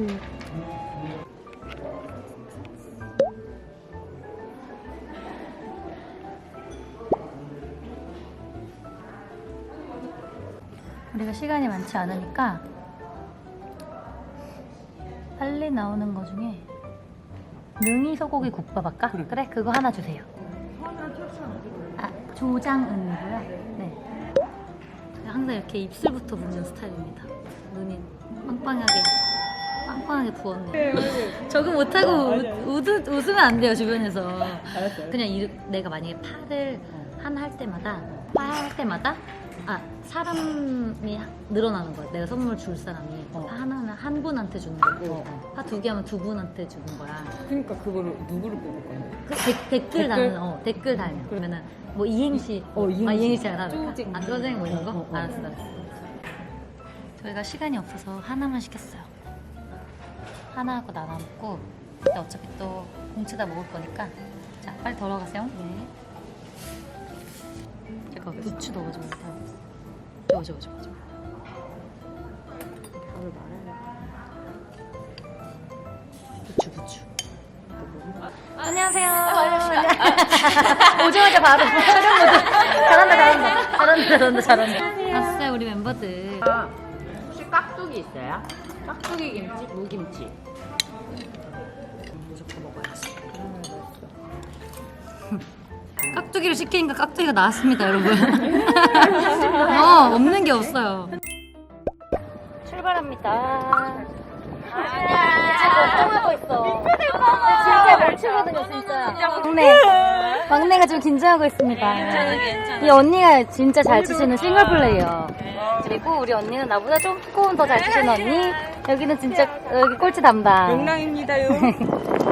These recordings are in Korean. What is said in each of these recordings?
아우츠. 우리가 시간이 많지 않으니까 빨리 나오는 거 중에 능이 소고기 국밥 할까? 그래. 그거 하나 주세요. 아, 조장은이고요. 네. 제가 항상 이렇게 입술부터 붓는 스타일입니다. 눈이 빵빵하게 빵빵하게 부었네. 적응 못하고 웃, 웃, 웃으면 안 돼요 주변에서. 알았어요. 그냥 이, 내가 만약에 팔을 하나 할 때마다 팔 때마다 아 사람이 늘어나는 거야. 내가 선물 줄 사람이 어. 파 하나는 한 분한테 주는 거고 어, 어. 파두 개 하면 두 분한테 주는 거야. 그러니까 그거를 누구를 뽑을 건데? 그 데, 댓글 댓글? 달면 어 댓글 달면 그러면은 뭐 이행시 어, 이행시. 아 이행시 하나 쪼쟁이. 아 쪼쟁이 뭐 이런 거 어, 어, 어. 알았어 알았어 저희가 시간이 없어서 하나만 시켰어요 하나 하고 나눠 먹고 근데 어차피 또 공채다 먹을 거니까 자 빨리 돌아가세요 네 제가 부추 넣어가지고 저거 저거 저거 저거 답을 말해야 부추 부추 안녕하세요. 오자마자 바로 촬영 모드. 잘한다, 잘한다. 잘한다, 잘한다, 잘한다. 왔어요, 우리 멤버들. 아, 혹시 깍두기 있어요? 깍두기 김치, 무김치. 무조건 먹어야지. 음. 깍두기를 시키니까 깍두기가 나왔습니다, 여러분. 어, 없는 게 없어요. 출발합니다. 걱정하고 있어. 진짜 멸치거든요, 진짜. 막내. 막내가 좀 긴장하고 있습니다. 이 언니가 진짜 잘 치시는 싱글 플레이어. 그리고 우리 언니는 나보다 조금 더 잘 치시는 언니. 여기는 진짜 여기 꼴찌 담당. 용랑입니다요.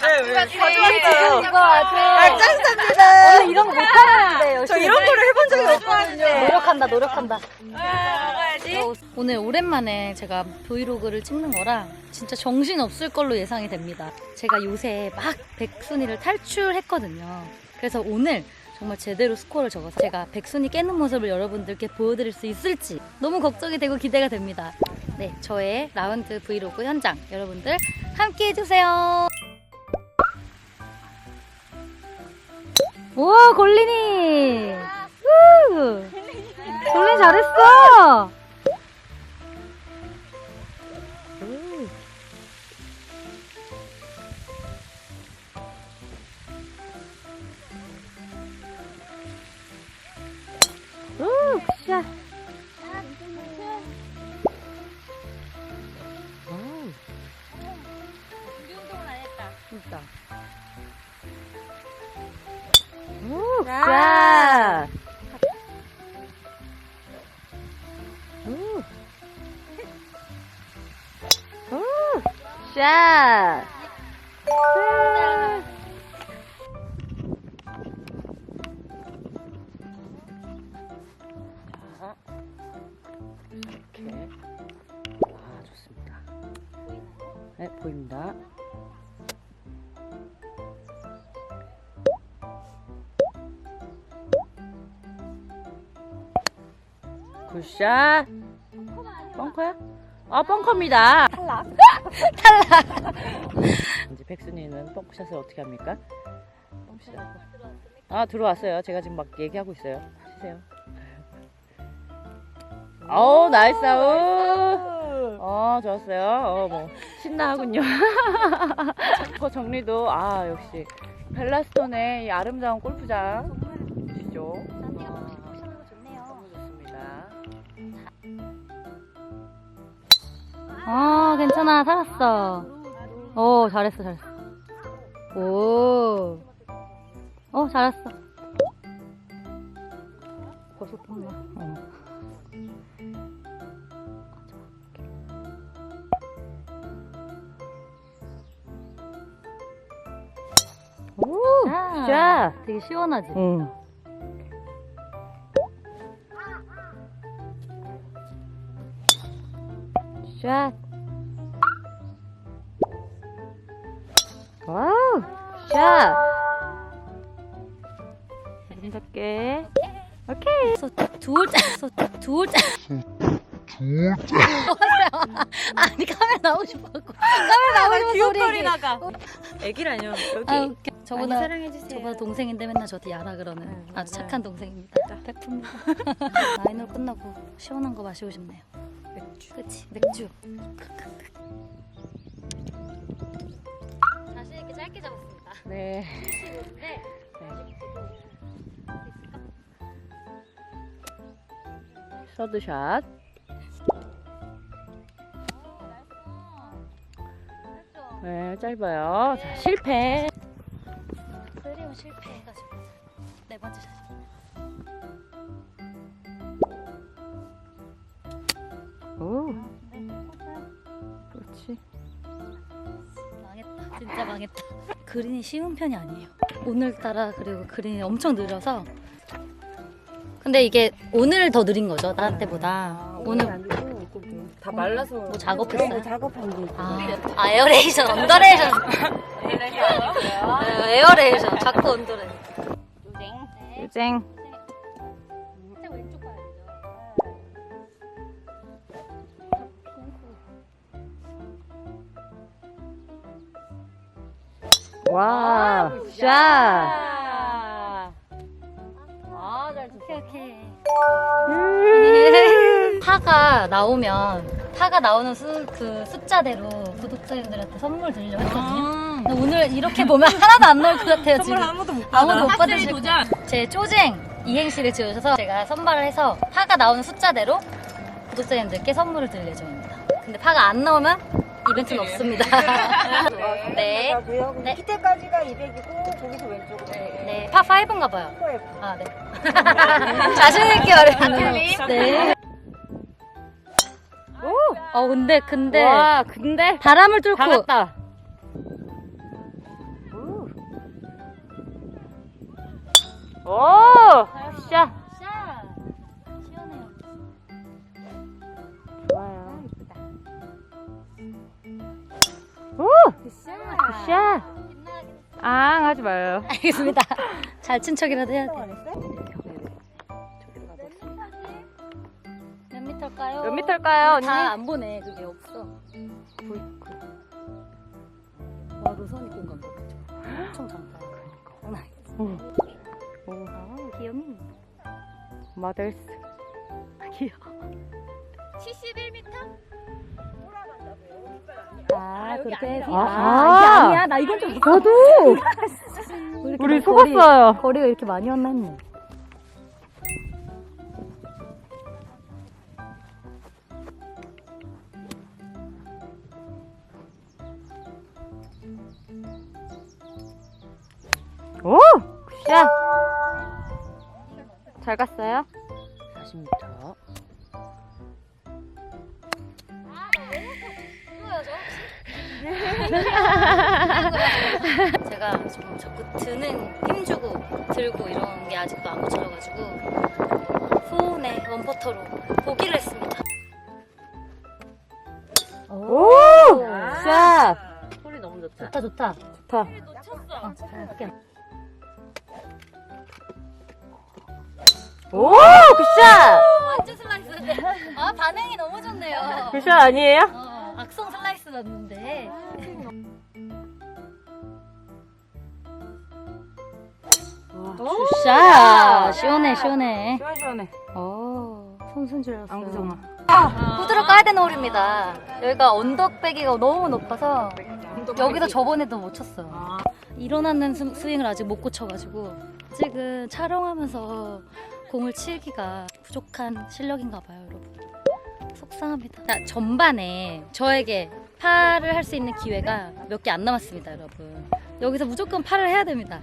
지금 이거 아주 짱짱합니다. 오늘 이런 거 못하는데 열심히. 저 이런 거를 해본 적이 없거든요. 노력한다, 노력한다. 어, 오늘 오랜만에 제가 브이로그를 찍는 거라 진짜 정신 없을 걸로 예상이 됩니다. 제가 요새 막 백순이를 탈출했거든요. 그래서 오늘 정말 제대로 스코어를 적어서 제가 백순이 깨는 모습을 여러분들께 보여드릴 수 있을지 너무 걱정이 되고 기대가 됩니다. 네, 저의 라운드 브이로그 현장 여러분들 함께 해주세요. 우와 골린이 우! 골린 잘했어 우! 굿샷 우! 우! 샷! 샷! 굿샷. 벙커야? 아, 벙커입니다. 탈락. 탈락. 이제 백순이는 벙커샷을 어떻게 합니까? 벙커샷. 아, 들어왔어요. 제가 지금 막 얘기하고 있어요. 치세요. 어우, 나이스 아웃. 어, 좋았어요. 어, 뭐, 신나하군요. 벙커 정리도, 아, 역시. 벨라스톤의 이 아름다운 골프장. 아 괜찮아. 살았어. 오 잘했어 잘했어. 오 어 잘했어. 벌써 떴나 어. 오, 자, 자. 되게 시원하지? 응. 샷. 와우. 샷. 아름답게. 오케이. 두올자 두올자 아니 카메라 나오고 싶었고 카메라 나오고 우리 얘기. 귀엽거리다가 애기라뇨 여기 아 웃겨. 저보다 저보다 동생인데 맨날 저한테 야라 그러는 네, 아주. 착한 동생입니다. 백품입니다. 라인으로 끝나고 시원한 거 마시고 싶네요. 맥주. 그치 맥주. 자신 있게 짧게 잡았습니다. 네. 네. 서드샷. 네 짧아요. 자 실패 그린이 쉬운 편이 아니에요. 오늘따라 그리고 그린이 엄청 느려서. 근데 이게 오늘 더 느린 거죠 나한테보다. 오늘 다 말라서 뭐 작업했어요? 작업한 게 아, 아 에어레이션, 언더레이션. 네, 에어레이션, 자꾸 언더레. 네. 유쟁 와 샷. 아잘 오케이 오케이. 파가 나오면 파가 나오는 수, 그 숫자대로 구독자님들한테 선물 드리려고 했거든요. 근데 오늘 이렇게 보면 하나도 안 나올 것 같아요 지금. 아무도 못 아무도 못 받으실 거예요. 제 쪼쟁 이행시를 지어주셔서 제가 선발을 해서 파가 나오는 숫자대로 구독자님들께 선물을 드릴 예정입니다. 근데 파가 안 나오면 이벤트는 없습니다. 네. 고요 네. 밑에까지가 200이고 거기서 왼쪽으로 네, 파 5인가 봐요. 포에 아, 네. 자신 있게 말해요. 네. 오! 어, 근데, 근데. 와 근데 바람을 뚫고. 다오 샷. 오 샷. 앙 하지 마요 알겠습니다. 잘 친 척이라도 해야 돼. 몇 미터일까요? 몇 미터일까요 언니? 다 안 보네. 그게 없어. 와, 로선이 공간 봐. 엄청 장다. 장난 아니지. 오. 아, 귀여미. 마더스 귀여워. 71m? 아, 그렇게 해서. 아, 아, 이게 아. 아니야. 나 이건 좀. 저도 우리, 우리 이렇게 거리- 속았어요 거리가 이렇게 많이 왔나 했네. 오! 굿샷! 잘 갔어요? 40m. 제가 좀 자꾸 드는 힘주고 들고 이런 게 아직도 안 고쳐져가지고 후네 원퍼터로 보기를 했습니다. 오! 샷! 소리 너무 좋다. 좋다 좋다. 좋다. 어, 잘 할게. 오! 굿샷! 완전 슬라이스. 아 반응이 너무 좋네요. 굿샷 아니에요? 어, 슬라이스 났는데. 굿샷. 시원해 시원해. 시원시원해. 어 손순 줄 알았어요. 안구정아. 후드로 까야 되는 홀입니다. 여기가 언덕배기가 너무 높아서 여기서 저번에도 못 쳤어 요. 일어나는 스- 스윙을 아직 못 고쳐가지고 아직은 촬영하면서 공을 치기가 부족한 실력인가 봐요, 여러분. 속상합니다. 자, 전반에 저에게 팔을 할수 있는 기회가 몇 개 안 남았습니다, 여러분. 여기서 무조건 팔을 해야 됩니다.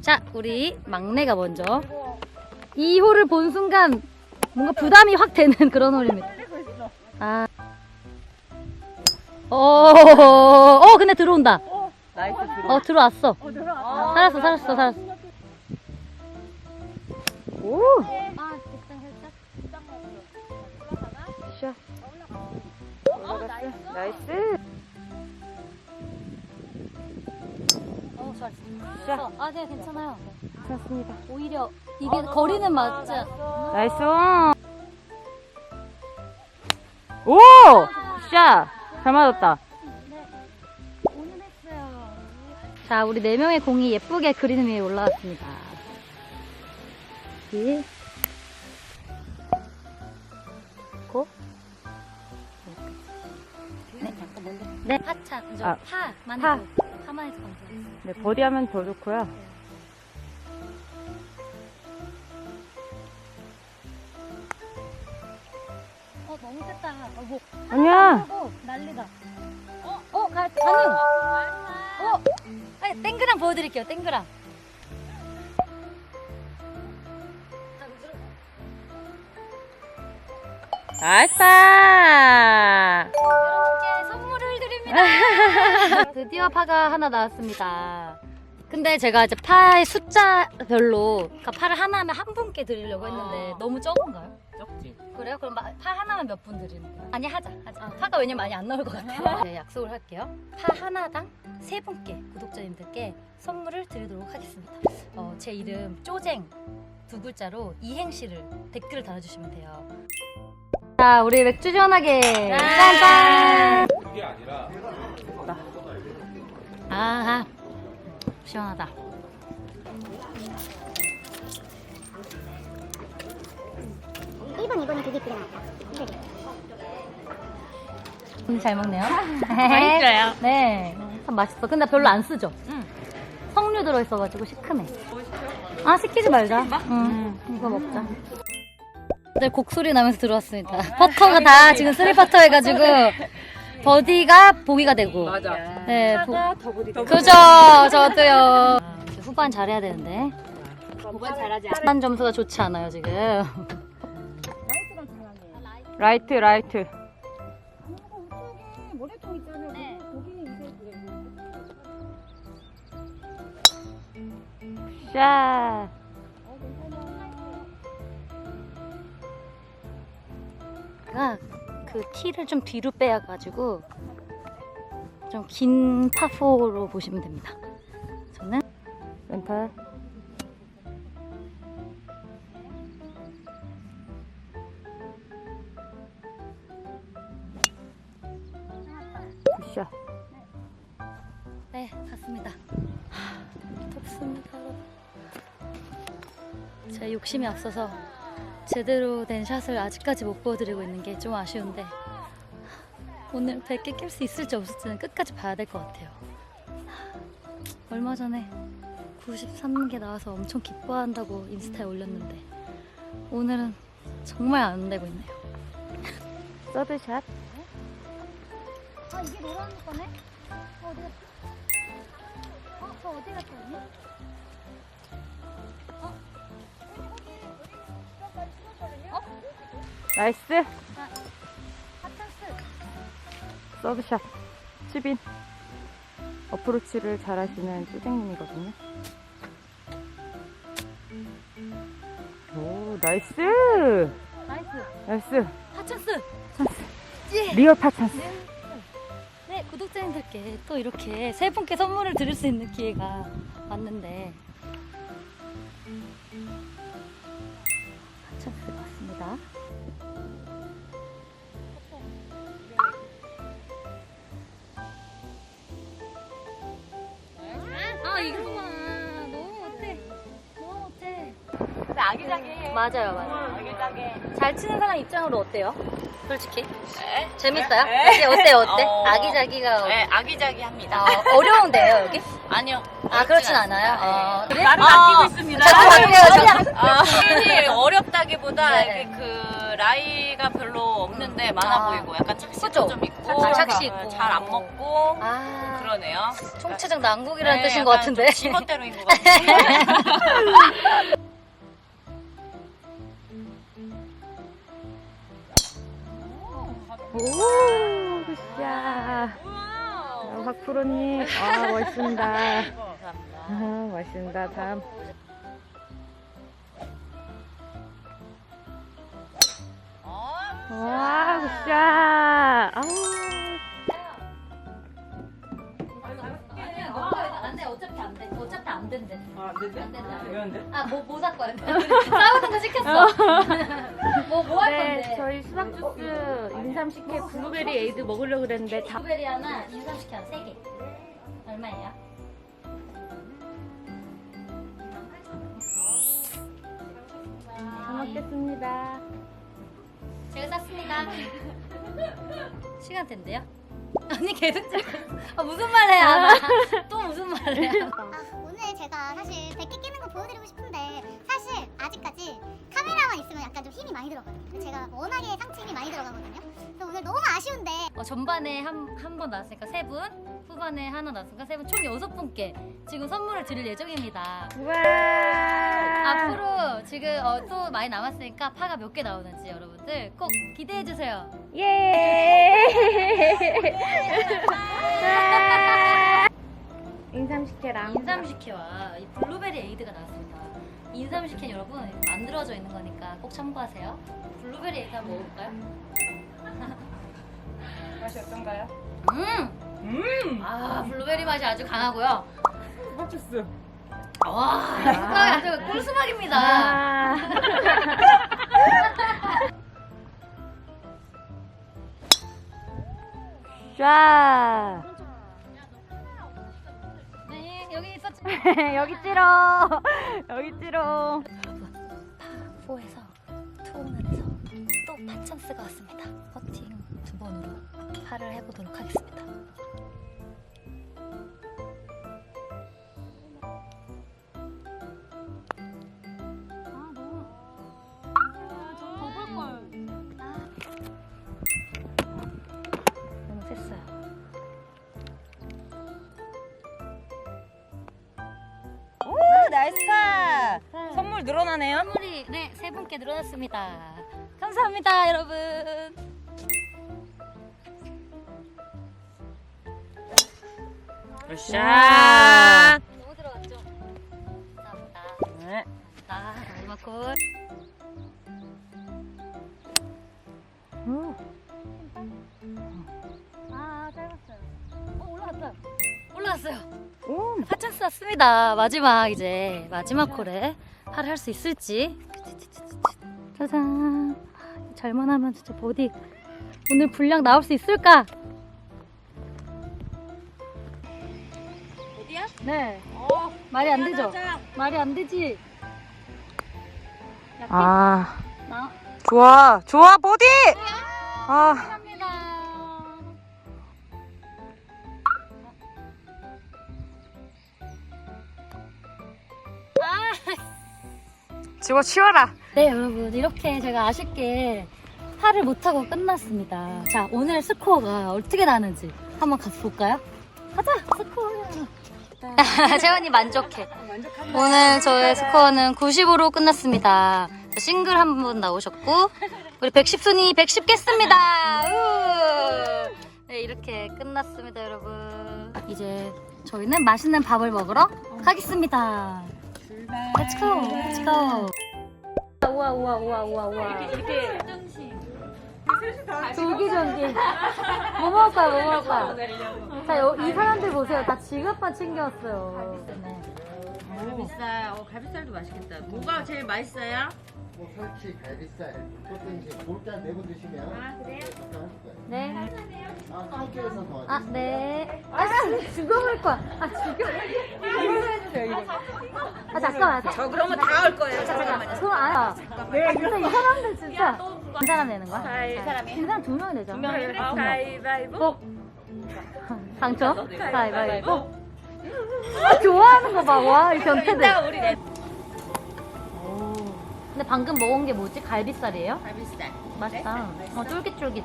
자, 우리 막내가 먼저 이 홀을 본 순간 뭔가 부담이 확 되는 그런 홀입니다. 아. 어, 어, 근데 들어온다. 나이스 들어. 어, 들어왔어. 살았어, 살았어, 살았어. 오! 나이스. 어, 잘했어. 샷. 아, 네, 괜찮아요. 좋습니다. 오히려 이게 거리는 맞지. 나이스. 오! 샷! 굿샷! 잘 맞았다. 오늘 했어요. 자, 우리 네 명의 공이 예쁘게 그림 위에 올라왔습니다. 이. 고. 네. 파차. 그죠? 아, 파만 파. 해도. 파만 해도 감사합니다. 네, 버디하면 더 좋고요. 어, 너무 셌다. 어, 뭐. 아니야. 어, 난리다. 어, 어, 가, 가능. 어, 아니, 땡그랑 보여드릴게요, 땡그랑. 아싸! 드립니다. 드디어 파가 하나 나왔습니다. 근데 제가 이제 파의 숫자별로, 그러니까 파를 하나 하면 한 분께 드리려고 했는데 아. 너무 적은가요? 적지. 그래요? 그럼 마- 파 하나만 몇분 드리는 거예요? 아니 하자 하자 파가 왜냐면 많이 안 나올 것 같아요 네, 약속을 할게요 파 하나당 세 분께 구독자님들께 선물을 드리도록 하겠습니다 어, 제 이름 쪼쟁 두 글자로 이행시를 댓글을 달아주시면 돼요 자 우리 맥주 시원하게 짠짠 그게 아니라 아하 시원하다 음, 잘 먹네요. 맛있어요. 네. 참 맛있어. 근데 별로 안 쓰죠? 응. 석류 들어있어가지고 시큼해. 아, 시키지 말자. 응. 이거 먹자. 네, 곡소리 나면서 들어왔습니다. 퍼터가 다 지금 쓰리 퍼터 해가지고 버디가 보기가 되고. 맞아. 네, 보... 더블이 그죠, 저도요. 아, 후반 잘해야 되는데. 후반 잘하지 후반 점수가 좋지 않아요, 지금. 라이트, 라이트. 모래통 있잖아요. 네. 거기 이제 그래. 샷. 제가 그 티를 좀 뒤로 빼야가지고 좀 긴 파포로 보시면 됩니다. 저는 왼팔. 굿샷. 네 갔습니다. 하, 덥습니다. 제가 욕심이 앞서서 제대로 된 샷을 아직까지 못 보여드리고 있는 게 좀 아쉬운데 오늘 100개 낄 수 있을지 없을지는 끝까지 봐야 될 것 같아요. 얼마 전에 93개 나와서 엄청 기뻐한다고 인스타에 올렸는데 오늘은 정말 안 되고 있네요. 서드샷. 아 이게 노란 거네? 어, 어디 갔지? 어? 저 어디 갔지 언니? 나이스. 서브샷. 수빈. 어프로치를 잘 하시는 쭈쟁님이거든요. 오, 나이스! 나이스 나이스! 하찬스 리얼 파 찬스. 네 구독자님들께 또 이렇게 세 분께 선물을 드릴 수 있는 기회가 왔는데 아기자기해요. 맞아요 맞아요 아기자기. 잘 치는 사람 입장으로 어때요? 솔직히 재밌어요? 어때 어때 어때? 어. 아기자기가 네, 아기자기합니다. 어, 어려운데요 여기? 아니요. 아 그렇진 않아요. 어, 그래? 나를 아, 아끼고 있습니다. 자꾸 바뀌어요. 아, 사실 어렵다기보다 네. 이게 그 나이가 별로 없는데 많아 아. 보이고 약간 착시도 그죠? 좀 있고 아, 착시 있고. 잘 안 먹고 아 그러네요. 총체적 난국이라는 네, 뜻인 것 같은데. 좀 집어대로인 것 같아요. 오, 굿샷. 아, 박프로님, 아, 멋있습니다. 아, 멋있습니다. 다음. 와, 굿샷. 아우. 안돼 어차피 안 돼 어차피 안 된대 아, 안 된대? 안 된대 안 된대 이러는데? 아뭐뭐 살 거야 싸우는 거 시켰어 뭐뭐 할 건데? 네, 저희 수박 주스 인삼식혜 블루베리 에이드 먹으려고 그랬는데 다 블루베리 하나 인삼식혜 하나 세 개. 얼마예요? 잘 먹겠습니다. 제가 샀습니다. 시간 된대요? 아니 계속 찍고 아 무슨 말 해야 또 무슨 말 해야 아, 오늘 제가 사실 100개 끼는 거 보여드리고 많이 들어가요. 제가 워낙에 상체 힘이 많이 들어가거든요. 그래서 오늘 너무 아쉬운데 어, 전반에 한 한 번 나왔으니까 세 분, 후반에 하나 나왔으니까 세 분, 총 여섯 분께 지금 선물을 드릴 예정입니다. 와. 앞으로 지금 어, 또 많이 남았으니까 파가 몇 개 나오는지 여러분들 꼭 기대해 주세요. 예. 인삼 식혜랑 인삼 식혜와 이 블루베리 에이드가 나왔습니다. 인삼식혜 여러분 만들어져 있는 거니까 꼭 참고하세요. 블루베리 한번 먹어볼까요? 맛이 어떤가요? 음, 음! 아 블루베리 맛이 아주 강하고요. 주스. 와, 수박이 아주 꿀수박입니다. 아. 자. 여기 찌러. 여기 찌러. 4에서 투혼을해서 또 파찬스가 왔습니다. 퍼팅 두 번으로 파를 해보도록 하겠습니다. 오, 나이스 파. 선물 늘어나네요. 선물이 네, 세 분께 늘어났습니다. 감사합니다, 여러분. 샷! 너무 들어갔죠? 감사합니다. 네. 아, 마지막 콜. 왔습니다. 마지막 이제 마지막 콜에 팔을 할 수 있을지. 짜잔. 잘만 하면 진짜 보디 오늘 분량 나올 수 있을까? 어디야? 네. 말이 안 되죠? 말이 안 되지. 약해? 아, 나 좋아, 좋아, 보디. 아, 집어 치워라. 네 여러분. 이렇게 제가 아쉽게 팔을 못하고 끝났습니다. 자 오늘 스코어가 어떻게 나는지 한번 가서 볼까요? 가자 스코어! 재원이 만족해. 오늘 저의 스코어는 90으로 끝났습니다. 자, 싱글 한 분 나오셨고 우리 110순위 110 깼습니다. 우! 네 이렇게 끝났습니다 여러분. 이제 저희는 맛있는 밥을 먹으러 가겠습니다. Let's go Let's go 우와 우와 우와 우와 우와 이렇게. 졸기졸기 뭐 먹을까요 뭐 먹을까요 자, 여, 이 사람들 보세요 다 지갑만 챙겨왔어요 네. 갈비살. 어, 갈비살도 맛있겠다. 뭐가 제일 맛있어요? 뭐 설치, 갈비살, 그것도 이제 볼까 내고 드시면 아 그래요? 네. 아 함께해서 더 아, 네. 아, 씨, 죽어볼 거야. 아, 죽여. 이걸로 해주세요, 이거. 아, 잠깐만. 저 그러면 다 올 거예요. 잠깐만요. 그럼 안 해. 아, 진짜 이 사람들 진짜. 한 사람 내는 거야? 이 사람이? 이 사람 두 명이. 두 명이 가위바위보. 당첨? 가위바위보. 아, 좋아하는 거 봐. 와, 이 변태들. 우리 근데 방금 먹은 게 뭐지? 갈비살이에요? 갈비살. 맛있다. 어, 쫄깃쫄깃.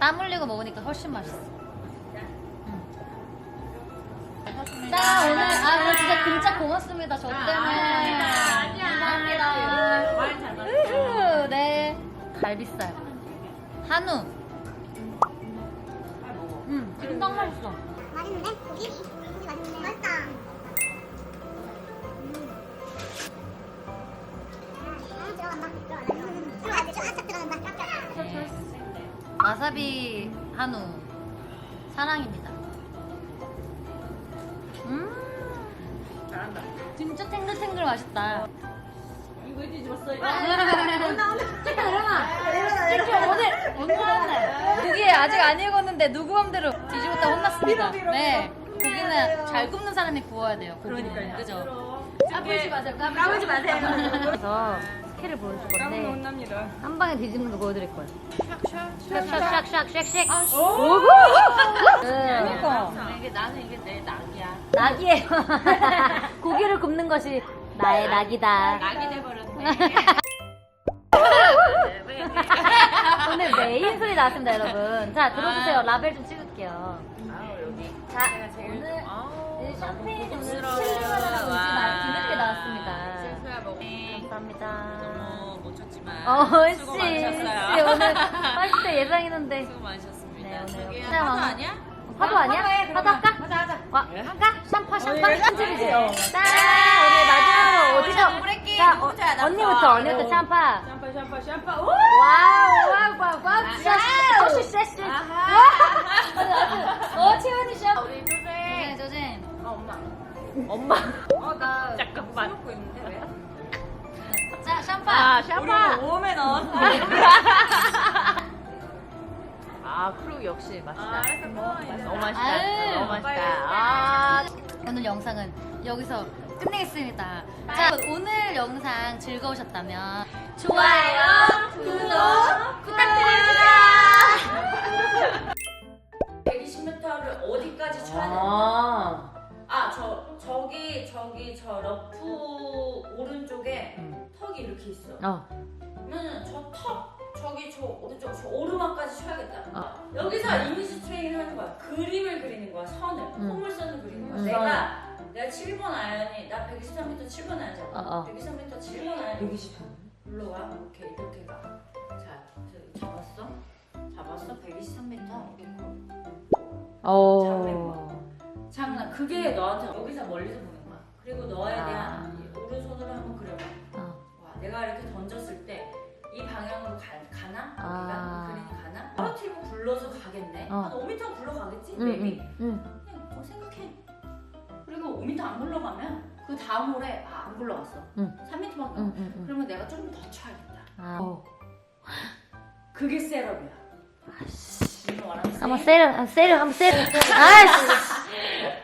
땀 흘리고 먹으니까 훨씬 맛있어. 응. 자, 오늘, 아, 오늘 진짜 진짜 고맙습니다. 저 때문에. 감사합니다. 잘 마셨어. 으흐, 네. 갈비살. 한우. 음, 지금 딱 맛있어. 맛있는데? 고기? 고기 맛있네. 맛있다. 와사비 한우. 사랑입니다. 진짜 탱글탱글 맛있다. 이거 뒤집었어. 일어나 일어나. 오늘 오늘 고기 아직 안 익었는데 누구 맘대로 뒤집었다 혼났습니다. 네. 고기는 잘 굽는 사람이 구워야 돼요. 고기는 그죠? 까불지 마세요. 까불지 마세요. 그래서 스킬을 보여줄 건데 한 방에 뒤집는 거 보여드릴 거예요. 샥샥샥샥샥샥. 오구. 이게 나는 이게 내 낙이야. 낙이에요. 고기를 굽는 것이 나의 낙이다. 낙이 돼버렸네. 오늘 메인 소리 나왔습니다, 여러분. 자, 들어주세요. 라벨 좀 찍 을게요. 자, 오늘 이 샴페인 오늘 칠링하느라 오지 말 뒤늦게 나왔습니다. 실수야 먹니. 감사합니다. 너무 못 쳤지만. 어, 씨. 수고 씨, 많으셨어요. 오늘 맛있을 예상했는데. 수고 많으셨습니다. 네, 오늘 저기 진짜 파도 많아. 아니야? 파도 아니야? 파도 할까? 하자, 하자. 와, 할까? 샴파, 샴파. 한집이지. 짠! 우리 마지막으로 어디서? 자, 어? 나 언니부터, 좋아. 언니부터 샴파. 샴파 샴파 샴파. 오! 와우, 와우, 와우, 와우. 샤시, 샤시. 어, 채원이 샤. 우리 조세. 조진, 조진. 엄마. 어, 나 잠깐만. 먹고 있는데 왜? 자, 샴파. 아, 샴파. 오메 넣었어. 아, 크루 역시 맛있다. 너무 맛있다. 아유. 너무 맛있다. 아, 오늘 영상은 여기서 끝내겠습니다. 자, 오늘 영상 즐거우셨다면 좋아요, 구독 부탁드립니다. 120m를 어디까지 쳐야 되나? 아. 아, 저 저기 저기 저 러프 오른쪽에 턱이 이렇게 있어. 어. 그러면은 저턱 저기 저 오른쪽 저 오르막까지 쳐야겠다. 어. 여기서 이미지 트레이닝 하는 거야. 그림을 그리는 거야. 선을 음. 포물선을 그리는 거야. 음. 내가 내가 7번 아이언이 나 123m 7번 아이언 잡아. 어, 어. 123m 7번 아이언. 123. 올라와. 오케이 이렇게 가. 자, 저기 잡았어? 잡았어? 123m 이렇게 고 오. 장난 그게 너한테 여기서 멀리서 보는 거야. 그리고 너에 아. 대한 이 오른손으로 한번 그려봐. 어. 와, 내가 이렇게 던졌을 때 이 방향으로 가, 가나? 아. 여기가 그림이 가나? 떨어뜨리고 굴러서 가겠네. 어. 한 5m 굴러 가겠지? 응, maybe. 응, 응. 그냥 뭐 생각해. 그리고 5m 안 굴러가면 그 다음 홀에 아, 안 굴러갔어. 응. 3m밖에 응, 응, 응. 그러면 내가 좀 더 쳐야겠다. 아. 어. 그게 셋업이야. 아씨. Know what I'm saying? 한번 한번 세려. 아이씨.